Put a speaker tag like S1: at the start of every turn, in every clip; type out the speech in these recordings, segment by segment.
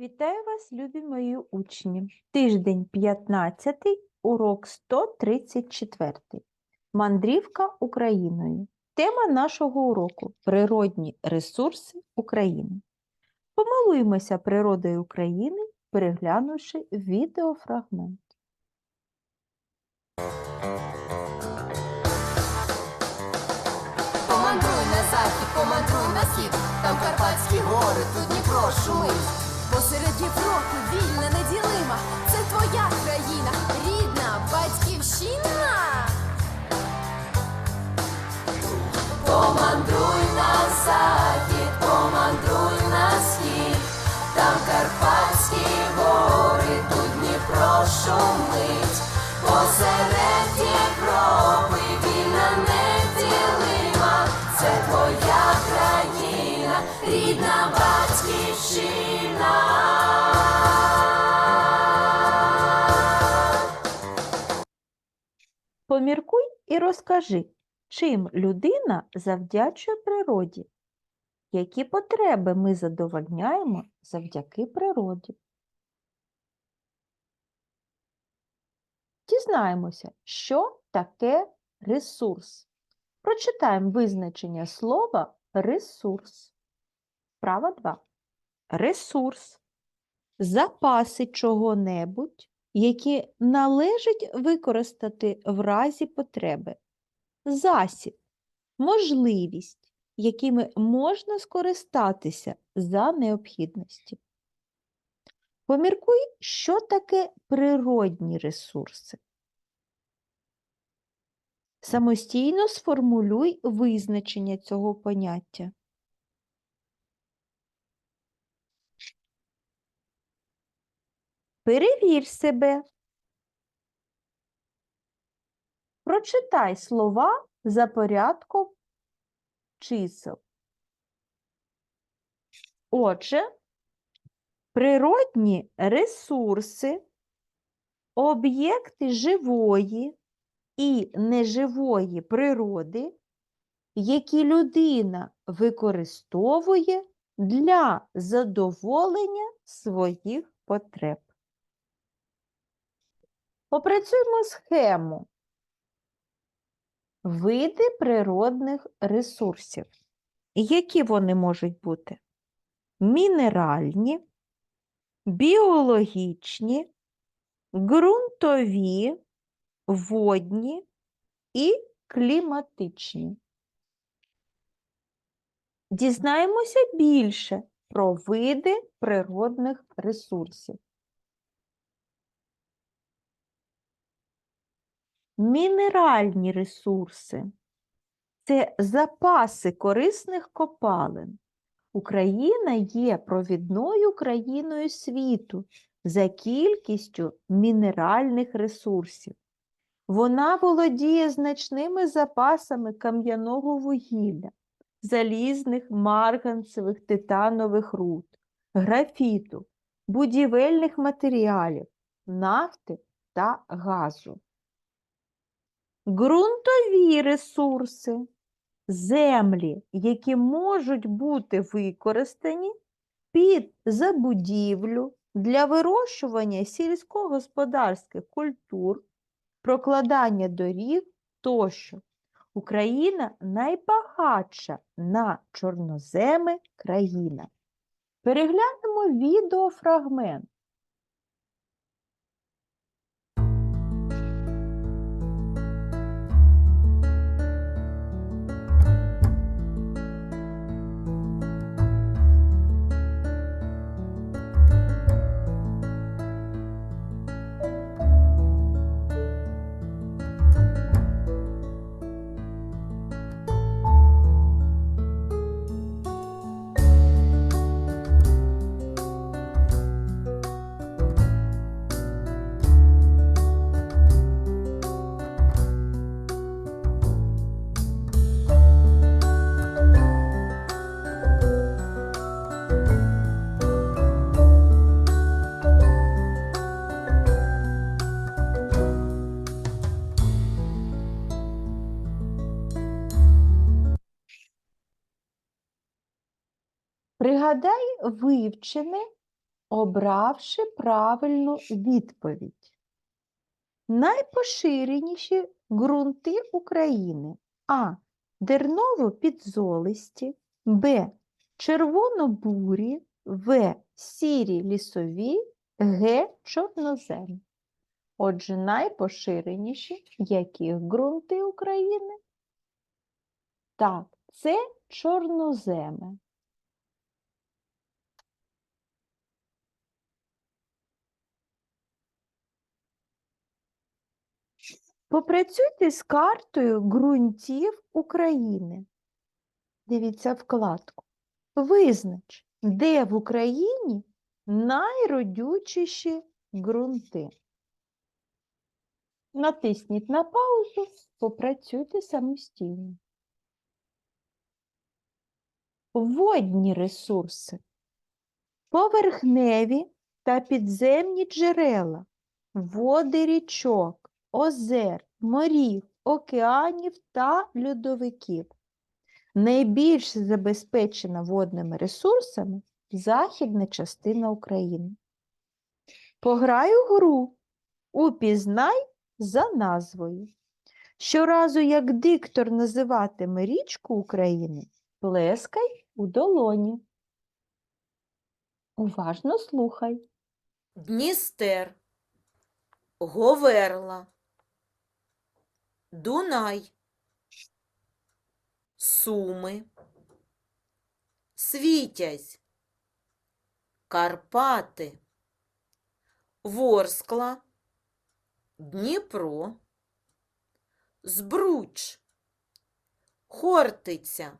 S1: Вітаю вас, любі мої учні. Тиждень 15, урок 134. Мандрівка Україною. Тема нашого уроку природні ресурси України. Помилуємося природою України, переглянувши відеофрагмент.
S2: Помандруй на захід, помандруй на схід, там Карпатські гори, тут Дніпро шумить. Посеред Європи вільна, неділима, це твоя країна, рідна батьківщина. Помандруй на захід, помандруй на схід, там Карпатські гори, тут Дніпро шумить. Посеред Європи вільна неділима, це твоя країна, рідна батьківщина.
S1: Поміркуй і розкажи, чим людина завдячує природі, які потреби ми задовольняємо завдяки природі. Дізнаємося, що таке ресурс. Прочитаємо визначення слова ресурс. Права 2. Ресурс. Запаси чого-небудь, які належить використати в разі потреби. Засіб. Можливість, якими можна скористатися за необхідності. Поміркуй, що таке природні ресурси. Самостійно сформулюй визначення цього поняття. Перевір себе. Прочитай слова за порядком чисел. Отже, природні ресурси, об'єкти живої і неживої природи, які людина використовує для задоволення своїх потреб. Опрацюємо схему. Види природних ресурсів. Які вони можуть бути? Мінеральні, біологічні, ґрунтові, водні і кліматичні. Дізнаємося більше про види природних ресурсів. Мінеральні ресурси це запаси корисних копалин. Україна є провідною країною світу за кількістю мінеральних ресурсів. Вона володіє значними запасами кам'яного вугілля, залізних, марганцевих, титанових руд, графіту, будівельних матеріалів, нафти та газу. Ґрунтові ресурси землі, які можуть бути використані під забудівлю для вирощування сільськогосподарських культур, прокладання доріг тощо. Україна найбагатша на чорноземи країна. Переглянемо відеофрагмент. Пригадай вивчене обравши правильну відповідь. Найпоширеніші ґрунти України А. Дерново-підзолисті, Б. Червонобурі, В. Сірі лісові, Г. Чорнозем. Отже, найпоширеніші які ґрунти України? Так, це чорноземи. Попрацюйте з картою ґрунтів України. Дивіться вкладку. Визнач, де в Україні найродючіші ґрунти. Натисніть на паузу, попрацюйте самостійно. Водні ресурси. Поверхневі та підземні джерела, води річок, озер, морів, океанів та льодовиків. Найбільш забезпечена водними ресурсами західна частина України. Пограю гру Упізнай за назвою. Щоразу, як диктор називатиме річку України, плескай у долоні. Уважно слухай.
S3: Дністер, Говерла, Дунай, Суми, Світязь, Карпати, Ворскла, Дніпро, Збруч, Хортиця,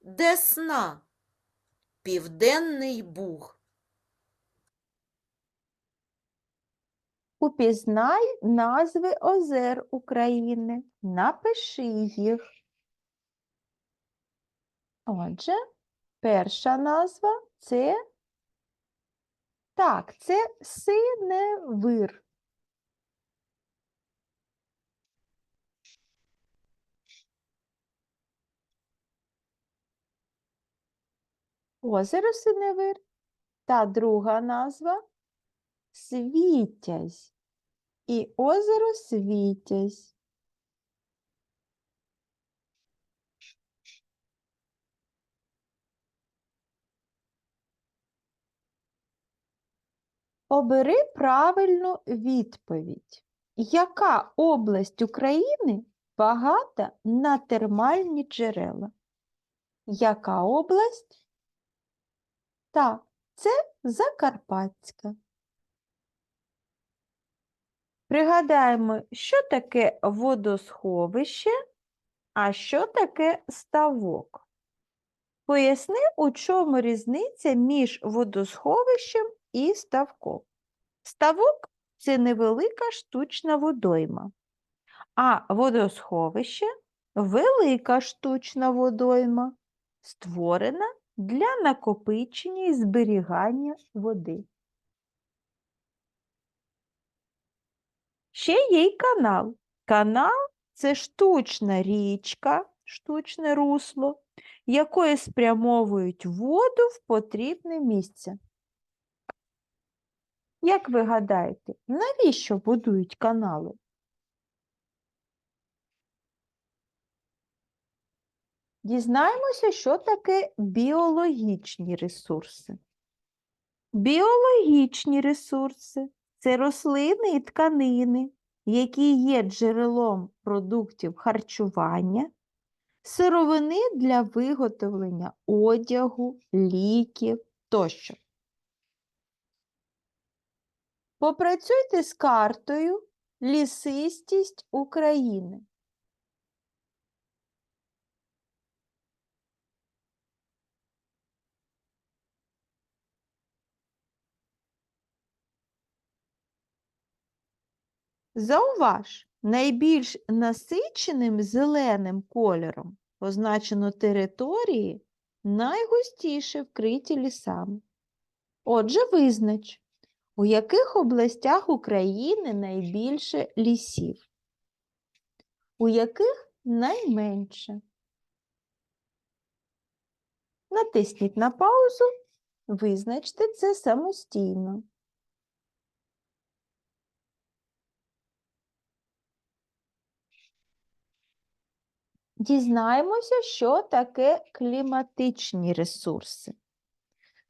S3: Десна, Південний Буг.
S1: Упізнай назви озер України. Напиши їх. Отже, перша назва це так, це синевир. Озеро Синевир. Та друга назва Світязь. І озеро Світязь. Обери правильну відповідь. Яка область України багата на термальні джерела? Яка область? Так, це Закарпатська. Пригадаємо, що таке водосховище, а що таке ставок. Поясни, у чому різниця між водосховищем і ставком. Ставок це невелика штучна водойма, а водосховище велика штучна водойма, створена для накопичення і зберігання води. Ще є й канал. Канал це штучна річка, штучне русло, якої спрямовують воду в потрібне місце. Як ви гадаєте, навіщо будують канали? Дізнаємося, що таке біологічні ресурси. Біологічні ресурси це рослини і тканини, які є джерелом продуктів харчування, сировини для виготовлення одягу, ліків тощо. Попрацюйте з картою Лісистість України. Зауваж, найбільш насиченим зеленим кольором позначено території, найгустіше вкриті лісами. Отже, визнач, у яких областях України найбільше лісів, у яких найменше. Натисніть на паузу Визначте це самостійно. Дізнаємося, що таке кліматичні ресурси.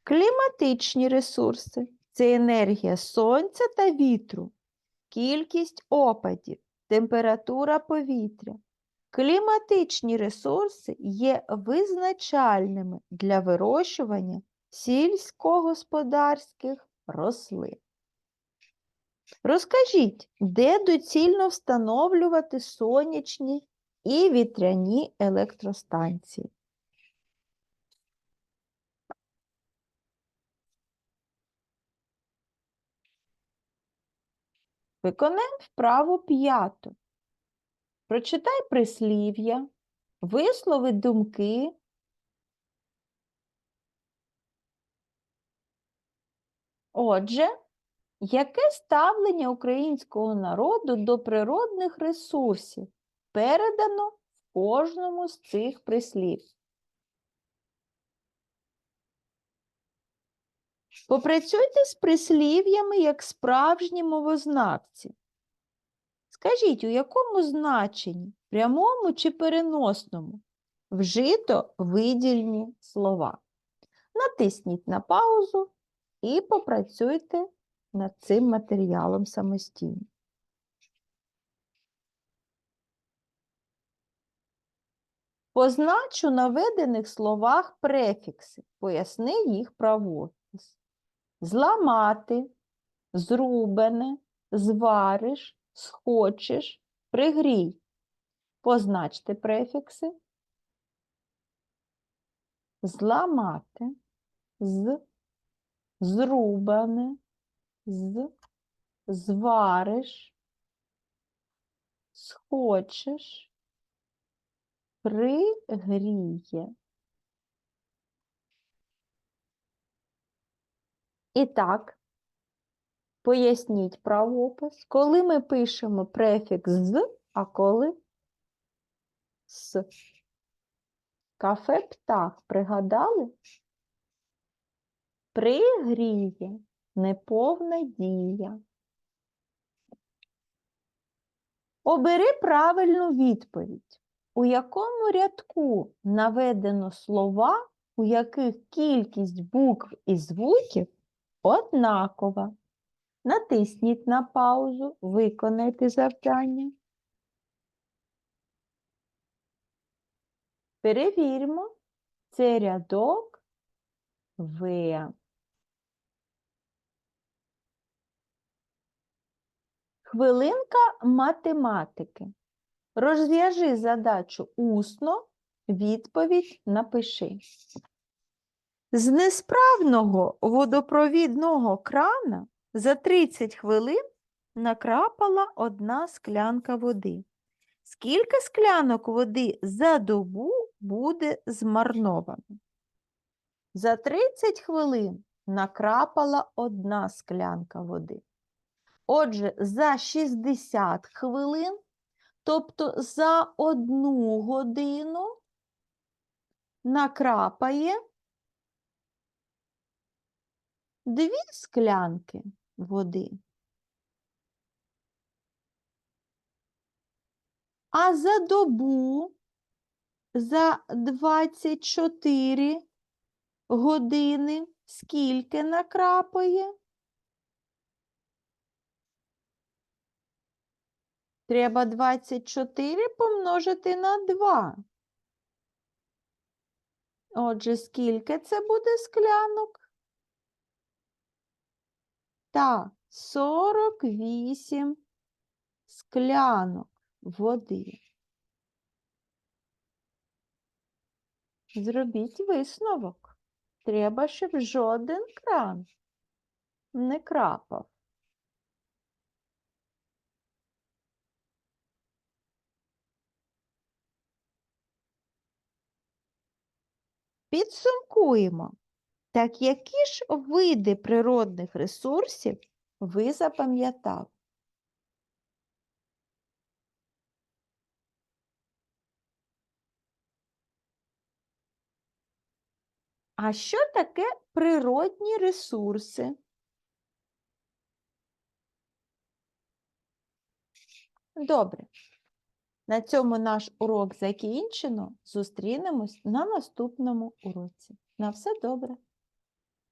S1: Кліматичні ресурси це енергія сонця та вітру, кількість опадів, температура повітря. Кліматичні ресурси є визначальними для вирощування сільськогосподарських рослин. Розкажіть, де доцільно встановлювати сонячні і вітряні електростанції? Виконаємо вправу п'яту. Прочитай прислів'я, вислови думки. Отже, яке ставлення українського народу до природних ресурсів передано в кожному з цих прислів? Попрацюйте з прислів'ями як справжні мовознавці. Скажіть, у якому значенні, прямому чи переносному, вжито видільні слова? Натисніть на паузу і попрацюйте над цим матеріалом самостійно. Позначу наведених словах префікси, поясни їх правопис. Зламати, зрубане, звариш, схочеш, пригрій. Позначте префікси. Зламати, з, зрубане, з, звариш, схочеш, пригріє. І так, поясніть правопис, коли ми пишемо префікс з, а коли с. Кафе птах пригадали? Пригріє, неповна дія. Обери правильну відповідь. У якому рядку наведено слова, у яких кількість букв і звуків однакова? Натисніть на паузу, виконайте завдання. Перевіримо. Це рядок В. Хвилинка математики. Розв'яжи задачу усно, відповідь напиши. З несправного водопровідного крана за 30 хвилин накрапала одна склянка води. Скільки склянок води за добу буде змарновано? За 30 хвилин накрапала одна склянка води. Отже, за 60 хвилин, тобто за одну годину, накрапає дві склянки води. А за добу, за 24 години скільки накрапає? Треба 24 помножити на 2. Отже, скільки це буде склянок? Так, 48 склянок води. Зробіть висновок. Треба, щоб жоден кран не крапав. Підсумкуємо. Так які ж види природних ресурсів ви запам'ятали? А що таке природні ресурси? Добре. На цьому наш урок закінчено. Зустрінемось на наступному уроці. На все добре.